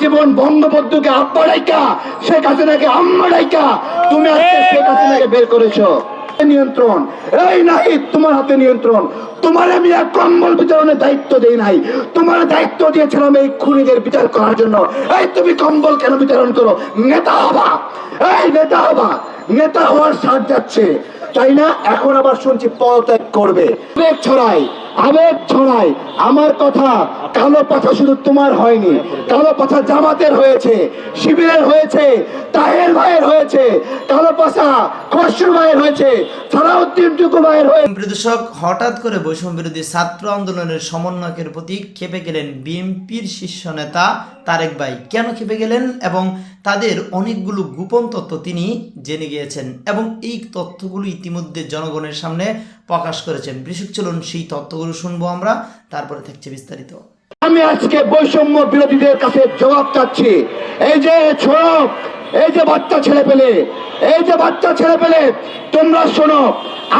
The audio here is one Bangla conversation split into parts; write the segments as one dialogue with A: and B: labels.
A: জীবন বঙ্গবন্ধুকে আব্বা ডাইকা শেখ হাসিনাকে আম্মা ডাইকা তুমি আজকে শেখ হাসিনাকে বের করেছ। নিয়ন্ত্রণ। এই নাই তোমার হাতে নিয়ন্ত্রণ। তোমার আমি এক কম্বল বিতরণের দায়িত্ব দেই নাই। তোমার দায়িত্ব দিয়েছিলাম এই খুনিদের বিচার করার জন্য। এই তুমি কম্বল কেন বিতরণ করো? নেতা হবা। এই নেতা হবা। নেতা হওয়ার সাথ যাচ্ছে। তাই না এখন আবার শুনছি পদত্যাগ করবে। আবেগ ছড়াই আবেগ ছড়াই। আমার কথা কালো পাথা শুধু তোমার হয়নি, কালো পাথা জামাতের হয়েছে, শিবিরের হয়েছে, তাহের ভাইয়ের হয়েছে, কালো পাশা খসরু ভাইয়ের হয়েছে, সালাউদ্দিন টুকু ভাইয়ের হয়েছে
B: দর্শক, হঠাৎ করে বৈষম্য বিরোধী ছাত্র আন্দোলনের সমন্বয়কের প্রতি খেপে গেলেন বিএনপির শীর্ষ নেতা তারেক ভাই। কেন খেপে গেলেন এবং তাদের অনেকগুলো গোপন তথ্য তিনি জেনে গিয়েছেন এবং এই তথ্যগুলো ইতিমধ্যে জনগণের সামনে প্রকাশ করেছেন। বিশেষ চলুন সেই তথ্যগুলো শুনব আমরা, তারপরে থাকছে বিস্তারিত।
A: আমি আজকে বৈষম্য বিরোধীদের কাছে জবাব চাচ্ছি। এই যে ছোড়ক এই যে বাচ্চা ছেলে পেলে, এই যে বাচ্চা ছেলে পেলে, তোমরা শোনো,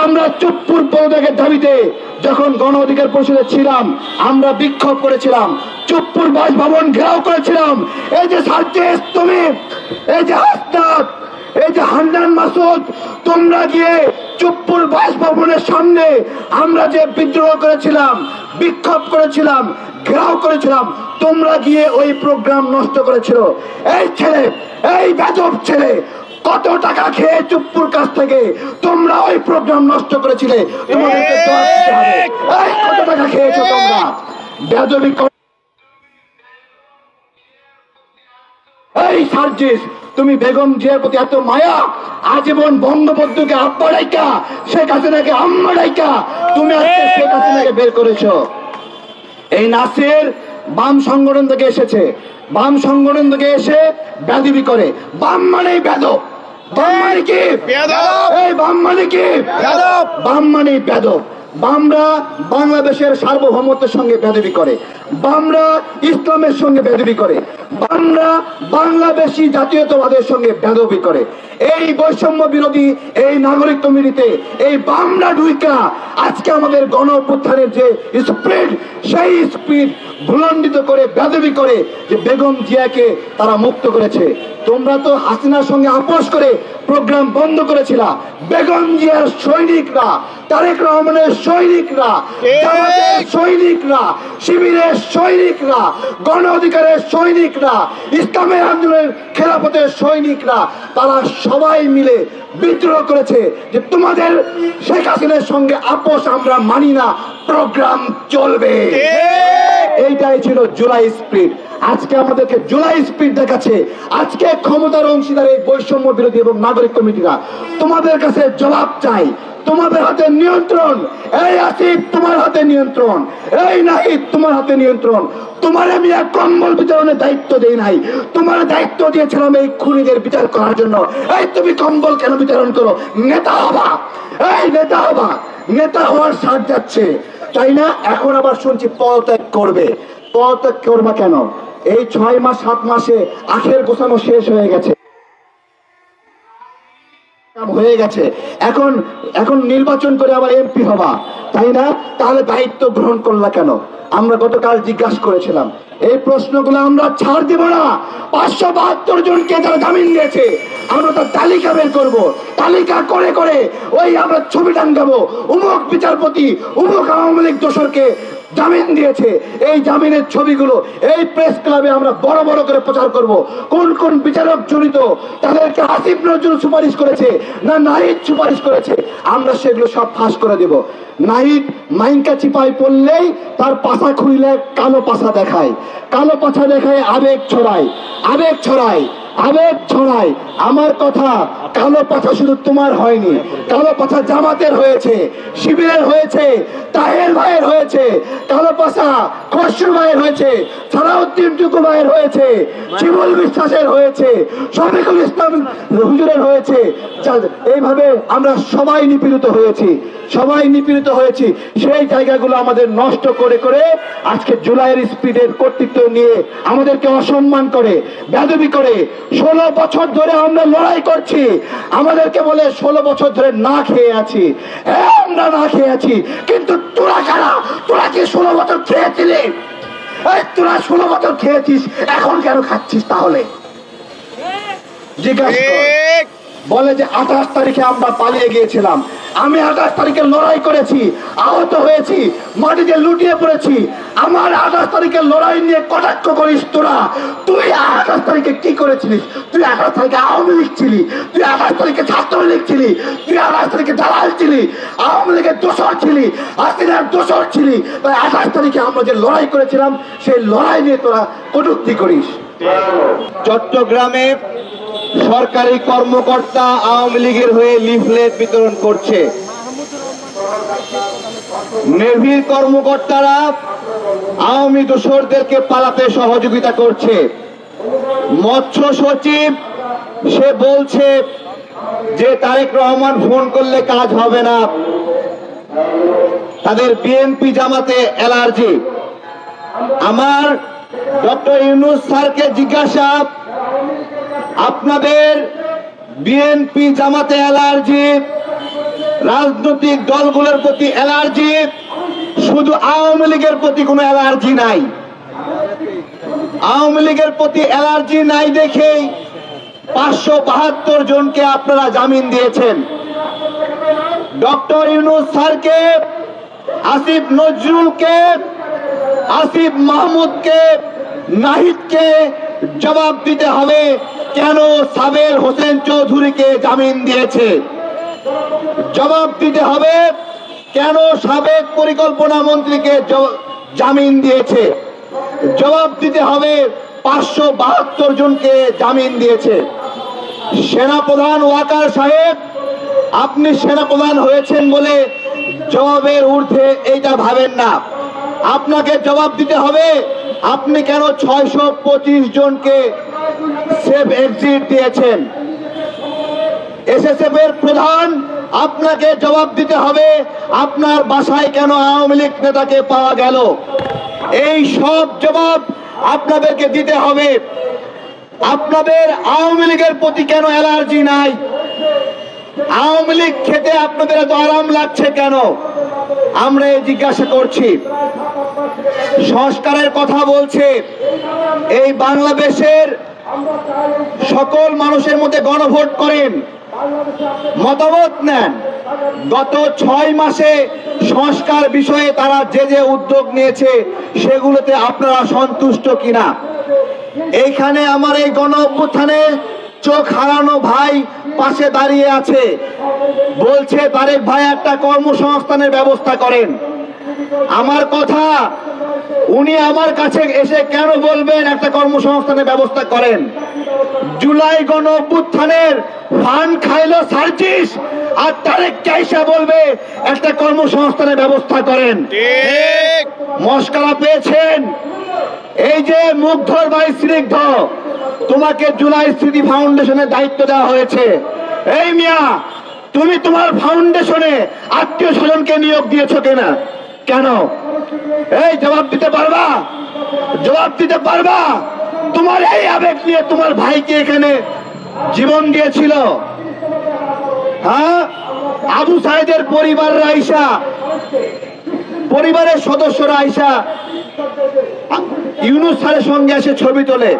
A: আমরা চুপ্পুর পদত্যাগের দাবিতে যখন গণ অধিকার পরিষদে ছিলাম, আমরা বিক্ষোভ করেছিলাম, চুপ্পুর বাসভবন ঘেরাও করেছিলাম। এই যে সার্জেস তুমি, এই যে হাসনাত এই যে হান্নান মাসুদ, তোমরা গিয়ে চুপ্পুর বাসভবনের সামনে আমরা যে বিদ্রোহ করেছিলাম, বিক্ষোভ করেছিলাম, ঘেরাও করেছিলাম, তোমরা গিয়ে ওই প্রোগ্রাম নষ্ট করেছিল। এই ছেলে, এই বেদব ছেলে, কত টাকা খেয়ে চুপ্পুর কাছ থেকে তোমরা ওই প্রোগ্রাম নষ্ট করেছিলে? তোমাদেরকে কত টাকা খেয়েছো তোমরা? বেদবি এই সার্জিস তুমি বেগম জিয়ার প্রতি এত মায়া আজীবন বঙ্গবন্ধুকে আব্বা ডাইকা শেখ হাসিনাকে আম্মা ডাইকা তুমি আজকে শেখ হাসিনাকে বের করেছ। এই নাসির বাম সংগঠন থেকে এসেছে বাম সংগঠন থেকে এসে ব্যাধিবি করে। বাম মানে বেদব বাম মানে কি? এই বাম মানে কি? বাম মানে বেদব বামরা বাংলাদেশের সার্বভৌমত্বের সঙ্গে বেদবি করে বামরা ইসলামের সঙ্গে বেদবি করে। বামরা বাংলাদেশি জাতীয়তাবাদের সঙ্গে বেদবি করে। এই বৈষম্য বিরোধী, এই নাগরিক কমিটিতে এই বামরা ঢুইকা আজকে আমাদের গণ অভ্যুত্থানের যে স্পিড, সেই স্পিড ভুলণ্ডিত করে, বেদবি করে যে বেগম জিয়াকে তারা মুক্ত করেছে। তোমরা তো হাসিনার সঙ্গে আপোষ করে প্রোগ্রাম বন্ধ করেছিলা। বেগম জিয়ার সৈনিকরা, তারেক রহমানের সৈনিকরা সৈনিকরা, শিবিরের সৈনিকরা গণ অধিকারের সৈনিকরা ইসলামের আন্দোলনের খেলাপথের সৈনিকরা তারা সবাই মিলে বিদ্রোহ করেছে যে তোমাদের শেখ হাসিনার সঙ্গে আপোষ আমরা মানি না প্রোগ্রাম চলবে। এইটাই ছিল জুলাই স্পিড আজকে আমাদেরকে জুলাই স্পিড দেখাচ্ছে। আজকে ক্ষমতার অংশীদার এই বৈষম্য বিরোধী এবং নাগরিক কমিটিরা তোমাদের কাছে জবাব চাই। তোমাদের হাতে নিয়ন্ত্রণ। এই আসিফ তোমার হাতে নিয়ন্ত্রণ। এই নাহিদ তোমার হাতে নিয়ন্ত্রণ। তোমার আমি এক কম্বল বিতরণের দায়িত্ব দেই নাই। তোমার দায়িত্ব দিয়েছিলাম এই খুনিদের বিচার করার জন্য। এই তুমি কম্বল কেন বিতরণ করো? নেতা হবা। এই নেতা হবা। নেতা হওয়ার সাথ যাচ্ছে। তাই না? এখন আবার শুনছি পদত্যাগ করবে। পদত্যাগ করবা কেন? এই ছয় মাস, সাত মাসে আখের গোছানো শেষ হয়ে গেছে। হয়ে গেছে। এখন এখন নির্বাচন করে আবার এমপি হবা, তাই না? তাহলে দায়িত্ব গ্রহণ করলা কেন? আমরা গতকাল জিজ্ঞাসা করেছিলাম, এই প্রশ্নগুলো আমরা ছাড় দিব না। পাঁচশো বাহাত্তর জনকে যারা জামিন দিয়েছে, আমরা তার তালিকা বের করব। তালিকা করে করে ওই আমরা ছবি টাঙ্গাবো উমুক বিচারপতি, উমুক আওয়ামী লীগ দোসরকে জামিন দিয়েছে। এই জামিনের ছবিগুলো এই প্রেস ক্লাবে আমরা বড় বড় করে প্রচার করব। কোন কোন বিচারক জড়িত তাদেরকে আসিফ নজরুল সুপারিশ করেছে না নাহিদ সুপারিশ করেছে, আমরা সেগুলো সব ফাঁস করে দেব। নাহিদ মাইনকা চিপাই পড়লেই তার পাশা খুইলে কালো পাশা দেখায়। কালো পাশা দেখায় আবেগ ছড়ায়। আবেগ ছড়ায়। আবেগ ছড়ায়। আমার কথা কালো পাথা শুধু তোমার হয়নি। কালো পাথা জামাতের হয়েছে, শিবিরের হয়েছে, তাহের ভাইয়ের হয়েছে, কালো পাশা খসরু ভাইয়ের হয়েছে, সালাউদ্দিন টুকু ভাইয়ের হয়েছে শিবুল বিশ্বাসের হয়েছে, শফিকুল ইসলাম হুজুরের হয়েছে। এইভাবে আমরা সবাই নিপীড়িত হয়েছি, সবাই নিপীড়িত হয়েছি। সেই জায়গাগুলো আমাদের নষ্ট করে করে আজকে জুলাইয়ের স্পিডের কর্তৃত্ব নিয়ে আমাদেরকে অসম্মান করে, বেদবি করে ষোলো বছর ধরে আমরা লড়াই করছি। আমাদেরকে বলে ষোলো বছর ধরে না খেয়ে আছি। হ্যাঁ আমরা না খেয়ে আছি। কিন্তু তোরা কারা? তোরা কি ষোলো বছর খেয়েছিলি? তোরা ষোলো বছর খেয়েছিস এখন কেন খাচ্ছিস তাহলে? জিজ্ঞাসা বলে যে আঠাশ তারিখে আমরা পালিয়ে গিয়েছিলাম। আমি আঠাশ তারিখে লড়াই করেছি আহত হয়েছি মাটিতে লুটিয়ে পড়েছি। আমার আঠাশ তারিখের লড়াই নিয়ে কটাক্ষ করিস তোরা? তুই আঠাশ তারিখে কি করেছিলিস? তুই আঠাশ তারিখে আওয়ামী লীগ ছিলি। তুই আঠাশ তারিখে ছাত্রলীগ ছিলি। তুই আঠাশ তারিখে দালাল ছিলি। আওয়ামী লীগের দোষর ছিলি। হাসিনার দোষর ছিলি। তাই আঠাশ তারিখে আমরা যে লড়াই করেছিলাম, সেই লড়াই নিয়ে তোরা কটূক্তি করিস। চট্টগ্রামে সরকারি কর্মকর্তা আওয়ামী লীগের হয়ে লিফলেট বিতরণ করছে। নেভির কর্মকর্তারা আওয়ামী দোসরদেরকে পালাতে সহযোগিতা করছে। মৎস্য সচিব, সে বলছে যে তারেক রহমান ফোন করলে কাজ হবে না। তাদের বিএনপি জামাতে অ্যালার্জি। আমার ডক্টর ইউনুস স্যারকে জিজ্ঞাসা, আপনাদের বিএনপি জামাতে অ্যালার্জি? রাজনৈতিক দলগুলোর প্রতি অ্যালার্জি? শুধু আওয়ামী লীগের প্রতি কোনো অ্যালার্জি নাই। আওয়ামী লীগের প্রতি অ্যালার্জি নাই দেখেই পাঁচশো বাহাত্তর জনকে আপনারা জামিন দিয়েছেন। ডক্টর ইউনুস স্যারকে, আসিফ নজরুলকে, আসিফ মাহমুদকে, নাহিদকে জবাব দিতে হবে, কেন সাবের হোসেন চৌধুরীকে জামিন দিয়েছে? জবাব দিতে হবে কেন সাবেক পরিকল্পনা মন্ত্রীকে জামিন দিয়েছে? জবাব দিতে হবে পাঁচশো বাহাত্তর জনকে জামিন দিয়েছে। সেনাপ্রধান ওয়াকার সাহেব, আপনি সেনাপ্রধান হয়েছেন বলে জবাবের ঊর্ধ্বে এইটা ভাবেন না। আপনাকে জবাব দিতে হবে, আপনি কেন ছয়শো পঁচিশ জনকে সেফ এক্সিট দিয়েছেন? এসএসএফ এর প্রধান আপনাকে জবাব দিতে হবে, আপনার বাসায় কেন আওয়ামী লীগ নেতাকে পাওয়া গেল? এই সব জবাব আপনাদেরকে দিতে হবে। আপনাদের আওয়ামী লীগের প্রতি কেন অ্যালার্জি নাই? আওয়ামী লীগ খেতে আপনাদের এত আরাম লাগছে কেন? আমরা এই জিজ্ঞাসা করছি। সংস্কারের কথা বলছে। এই বাংলাদেশের সকল মানুষের মধ্যে গণভোট করেন। মতামত নেন। গত ছয় মাসে সংস্কার বিষয়ে তারা যে যে উদ্যোগ নিয়েছে, সেগুলোতে আপনারা সন্তুষ্ট কিনা? এইখানে আমার এই গণ অভ্যুত্থানে চোখ হারানো ভাই পাশে দাঁড়িয়ে আছে। বলছে, তারেক ভাই, একটা কর্মসংস্থানের ব্যবস্থা করেন। আমার কথা উনি আমার কাছে এসে কেন বলবেন, একটা কর্মসংস্থানের ব্যবস্থা করেন? জুলাই গণ অভ্যুত্থানের ফান খাইলো সার্জিস আর তারেক কাইসা বলবে একটা কর্মসংস্থানের ব্যবস্থা করেন। মস্কারা পেয়েছেন। এই যে মুগ্ধর ভাই স্নিগ্ধ তোমাকে জুলাই স্মৃতি ফাউন্ডেশনের দায়িত্ব দেওয়া হয়েছে। এই মিয়া তুমি তোমার ফাউন্ডেশনে আত্মীয় স্বজনকে নিয়োগ দিয়েছ কিনা? কেন? এই জবাব দিতে পারবা? জবাব দিতে পারবা? তোমার এই আবেগ নিয়ে তোমার ভাইকে এখানে জীবন দিয়েছিল। হ্যাঁ? আবু সাহেদের পরিবাররা আইসা, পরিবারের সদস্যরা আইসা, ইউনুস স্যারের সঙ্গে এসে ছবি তোলে।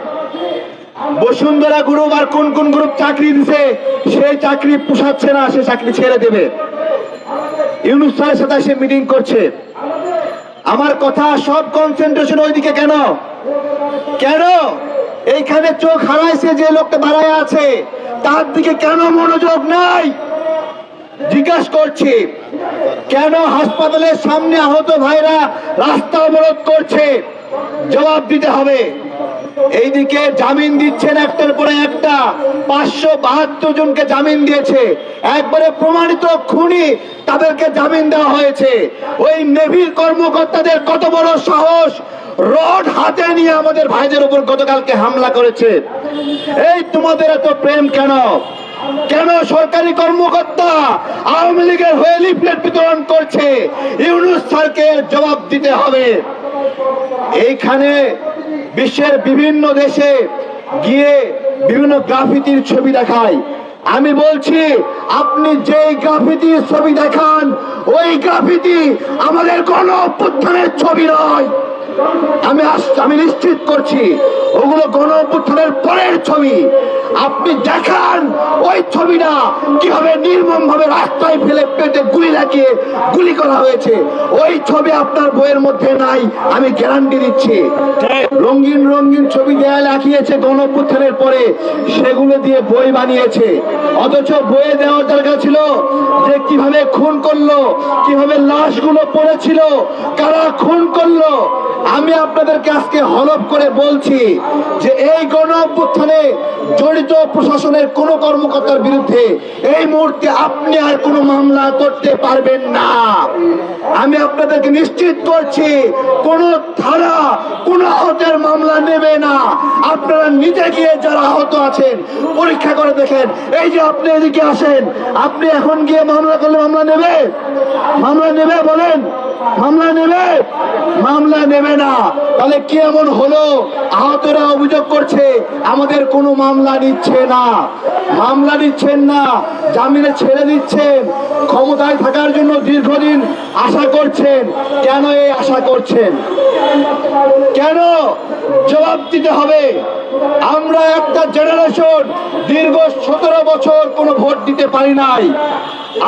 A: বসুন্ধরা গ্রুপ আর কোন কোন গ্রুপ চাকরি দিছে সেই চাকরি পোষাচ্ছে না, সে চাকরি ছেড়ে দেবে। ইউনুস স্যারের সাথে সে মিটিং করছে। আমার কথা সব কনসেন্ট্রেশন ওইদিকে কেন? কেন? এইখানে চোখ হারাইছে যে লোকটা দাঁড়ায় আছে, তার দিকে কেন মনোযোগ নাই? জিজ্ঞেস করছে, কেন হাসপাতালের সামনে আহত ভাইরা রাস্তা অবরোধ করছে? জবাব দিতে হবে। এইদিকে জামিন দিচ্ছেন একটার পরে একটা। পাঁচশো বাহাত্তর জনকে জামিন দিয়েছে। একবারে প্রমাণিত খুনি তাদেরকে জামিন দেওয়া হয়েছে। ওই নেভির কর্মকর্তাদের কত বড় সাহস। রড হাতে নিয়ে আমাদের ভাইদের উপর গতকালকে হামলা করেছে। এই তোমাদের এত প্রেম কেন? কেন সরকারি কর্মকর্তা আওয়ামী লীগের হয়ে লিফলেট বিতরণ করছে? ইউনুস স্যারকে জবাব দিতে হবে। এইখানে বিশ্বের বিভিন্ন দেশে গিয়ে বিভিন্ন গ্রাফিতির ছবি দেখায়। আমি বলছি, আপনি যেই গ্রাফিতির ছবি দেখান, ওই গ্রাফিতি আমাদের কোন অভ্যুত্থানের ছবি নয়। আমি আমি নিশ্চিত করছি, ওগুলো গণ পরের ছবি। আপনি দেখান ওই ছবিটা কীভাবে নির্মম ভাবে রাস্তায় ফেলে পেটে গুলি লাগিয়ে গুলি করা হয়েছে। ওই ছবি আপনার বইয়ের মধ্যে নাই, আমি গ্যারান্টি দিচ্ছি। রঙিন রঙিন ছবি দেয়া আঁকিয়েছে গণ পরে, সেগুলো দিয়ে বই বানিয়েছে। অথচ বইয়ে দেওয়ার দরকার ছিল যে কীভাবে খুন করল, কীভাবে লাশগুলো পড়েছিল, কারা খুন করল। আমি আপনাদেরকে আজকে হলফ করে বলছি যে এই গণ অভ্যুত্থানে জড়িত প্রশাসনের কোন কর্মকর্তার বিরুদ্ধে এই মুহূর্তে আপনি আর কোনো মামলা করতে পারবেন না। আমি আপনাদেরকে নিশ্চিত করছি, কোন থানা কোন আহতের মামলা নেবে না। আপনারা নিজে গিয়ে যারা আহত আছেন, পরীক্ষা করে দেখেন। এই যে আপনি এদিকে আসেন, আপনি এখন গিয়ে মামলা করলে মামলা নেবে? মামলা নেবে বলেন? মামলা নেবে? মামলা নেবে না। তাহলে কি এমন হলো? আহতরা অভিযোগ করছে, আমাদের কোনো মামলা নিচ্ছে না। মামলা নিচ্ছেন না, জামিনে ছেড়ে দিচ্ছেন, ক্ষমতায় থাকার জন্য দীর্ঘদিন আশা করছেন। কেন এই আশা করছেন? কেন? জবাব দিতে হবে। আমরা একটা জেনারেশন দীর্ঘ সতেরো বছর কোনো ভোট দিতে পারি নাই।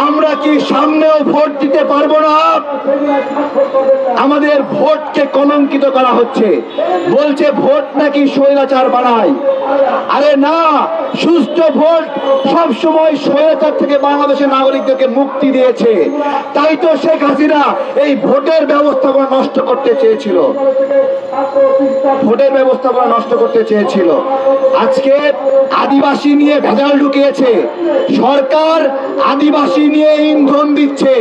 A: আমরা কি সামনেও ভোট দিতে পারব না? আমাদের ভোটকে কলঙ্কিত করা হচ্ছে। বলছে ভোট নাকি স্বৈরাচার বানায়। আরে না সুস্থ ভোট সব সময় স্বৈরাচার থেকে বাংলাদেশের নাগরিকদেরকে মুক্তি দিয়েছে। তাই তো শেখ হাসিনা এই ভোটের ব্যবস্থাপনা নষ্ট করতে চেয়েছিল। ভোটের ব্যবস্থাপনা নষ্ট করতে চেয়েছিল। আজকে আদিবাসী নিয়ে ভেজাল ঢুকিয়েছে। সরকার আদিবাসী নিয়ে ইন্ধন দিচ্ছে।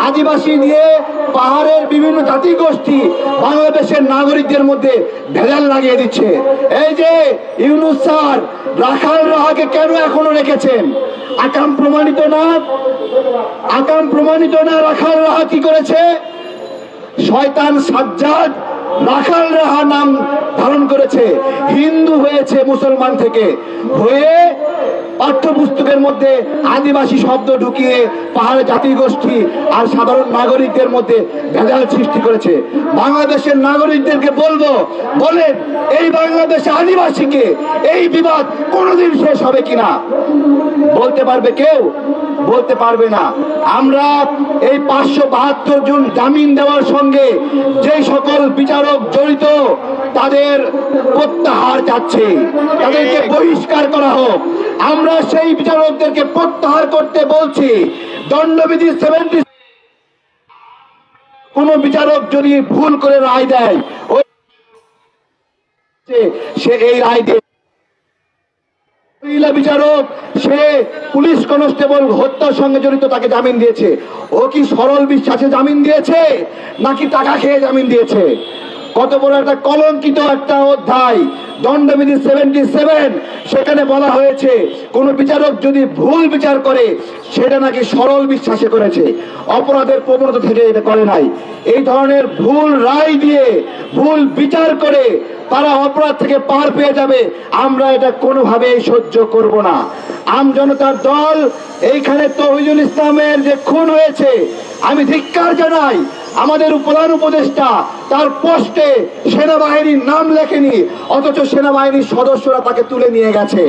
A: আদিবাসী নিয়ে পাহাড়ের বিভিন্ন জাতি গোষ্ঠী বাংলাদেশের নাগরিকদের মধ্যে ভেজাল লাগিয়ে দিচ্ছে। এই যে ইউনুস স্যার, রাখাল রাহাকে কেন এখনও রেখেছেন? আকাম প্রমাণিত না? আকাম প্রমাণিত না রাখাল রাহা কি করেছে? শয়তান সাজ্জাদ রাখাল রাহা নাম ধারণ করেছে। হিন্দু হয়েছে, মুসলমান থেকে। হয়ে পাঠ্যপুস্তকের মধ্যে আদিবাসী শব্দ ঢুকিয়ে পাহাড়ে জাতিগোষ্ঠী আর সাধারণ নাগরিকদের মধ্যে ভেজাল সৃষ্টি করেছে। বাংলাদেশের নাগরিকদেরকে বলব, বলেন, এই বাংলাদেশে আদিবাসীকে এই বিবাদ কোনোদিন শেষ হবে কিনা? বলতে পারবে কেউ? বলতে পারবে না। আমরা এই পাঁচশো বাহাত্তর জন জামিন দেওয়ার সঙ্গে যে সকল বিচারক জড়িত, তাদের প্রত্যাহার যাচ্ছে। তাদেরকে বহিষ্কার করা হোক। আমরা সেই বিচারকদেরকে প্রত্যাহার করতে বলছি। দণ্ডবিধি সেভেন্টি কোন বিচারক যদি ভুল করে রায় দেয় সে এই রায় দিয়ে মহিলা বিচারক, সে পুলিশ কনস্টেবল হত্যার সঙ্গে জড়িত, তাকে জামিন দিয়েছে। ও কি সরল বিশ্বাসে জামিন দিয়েছে, নাকি টাকা খেয়ে জামিন দিয়েছে? কত বড় একটা কলঙ্কিত একটা অধ্যায়, দণ্ডবিধি সেভেন্টি সেভেন সেখানে বলা হয়েছে, কোন বিচারক যদি ভুল বিচার করে, সেটা নাকি সরল বিশ্বাসে করেছে। অপরাধের প্রবণতা থেকে এটা করে নাই। এই ধরনের ভুল রায় দিয়ে, ভুল বিচার করে, তারা অপরাধ থেকে পার পেয়ে যাবে। আমরা এটা কোনোভাবেই সহ্য করব না। আম জনতার দল, এইখানে তহিদুল ইসলামের যে খুন হয়েছে, আমি ধিক্কার জানাই আমাদের প্রধান উপদেষ্টা তার পোস্টে সেনাবাহিনীর নাম লেখেনি, অথচ সেনাবাহিনীর সদস্যরা তাকে তুলে নিয়ে গেছে।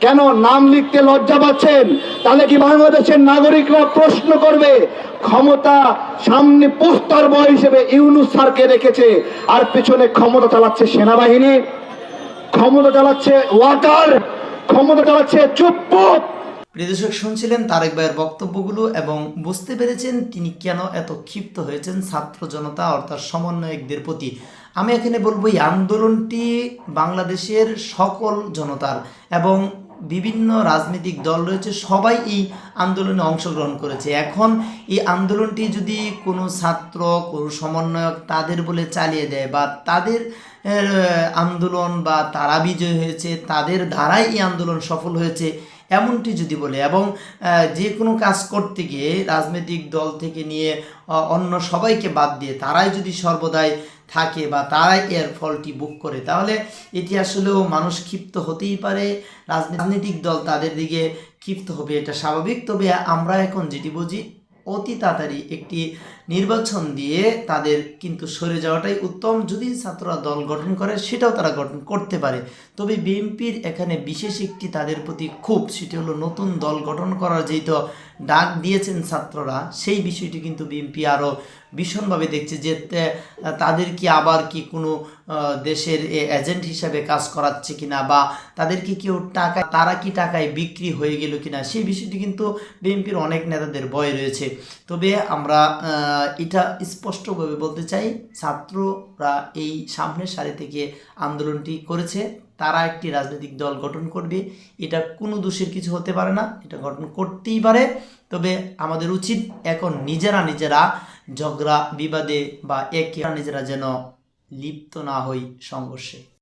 A: কেন নাম লিখতে লজ্জা পাচ্ছেন? তাহলে কি বাংলাদেশের নাগরিকরা প্রশ্ন করবে, ক্ষমতা সামনে পোস্টার বয় হিসেবে ইউনুস স্যারকে রেখেছে, আর পেছনে ক্ষমতা চালাচ্ছে সেনাবাহিনী, ক্ষমতা চালাচ্ছে ওয়াকার, ক্ষমতা চালাচ্ছে চুপ
B: প্রিয় দর্শক শুনছিলেন তারেক ভাইয়ের বক্তব্যগুলো এবং বুঝতে পেরেছেন তিনি কেন এত ক্ষিপ্ত হয়েছেন ছাত্র জনতা অর্থাৎ সমন্বয়কদের প্রতি। আমি এখানে বলব এই আন্দোলনটি বাংলাদেশের সকল জনতার এবং বিভিন্ন রাজনৈতিক দল রয়েছে, সবাই এই আন্দোলনে অংশগ্রহণ করেছে। এখন এই আন্দোলনটি যদি কোনো ছাত্র, কোনো সমন্বয়ক তাদের বলে চালিয়ে দেয় বা তাদের আন্দোলন বা তারা বিজয় হয়েছে, তাদের দ্বারাই এই আন্দোলন সফল হয়েছে এমনটি যদি বলে এবং যে কোনো কাজ করতে গিয়ে রাজনৈতিক দল থেকে নিয়ে অন্য সবাইকে বাদ দিয়ে তারাই যদি সর্বদাই থাকে বা তারাই এর ফলটি বুক করে, তাহলে এটি আসলেও মানুষ ক্ষিপ্ত হতেই পারে। রাজনৈতিক দল তাদের দিকে ক্ষিপ্ত হবে, এটা স্বাভাবিক। তবে আমরা এখন যেটি বুঝি অতি তাড়াতাড়ি একটি নির্বাচন দিয়ে তাদের কিন্তু সরে যাওয়াটাই উত্তম। যদি ছাত্ররা দল গঠন করে, সেটাও তারা গঠন করতে পারে। তবে বিএনপির এখানে বিশেষ একটি তাদের প্রতি ক্ষোভ, সেটি হলো নতুন দল গঠন করার যেই তো ডাক দিয়েছেন ছাত্ররা, সেই বিষয়টি কিন্তু বিএনপি আরও ভীষণভাবে দেখছে যে তাদের কি আবার কি কোনো দেশের এজেন্ট হিসাবে কাজ করাচ্ছে কিনা বা তাদেরকে কেউ টাকা, তারা কি টাকায় বিক্রি হয়ে গেল কিনা, সেই বিষয়টি কিন্তু বিএনপির অনেক নেতাদের ভয় রয়েছে। তবে আমরা এটা স্পষ্টভাবে বলতে চাই, ছাত্ররা এই সামনের সারি থেকে আন্দোলনটি করেছে। তারা একটি রাজনৈতিক দল গঠন করবে। এটা কোনো দোষের কিছু হতে পারে না, এটা গঠন করতেই পারে। তবে আমাদের উচিত এখন নিজেরা নিজেরা ঝগড়া, বিবাদে বা একে নিজেরা যেন লিপ্ত না হই সংঘর্ষে।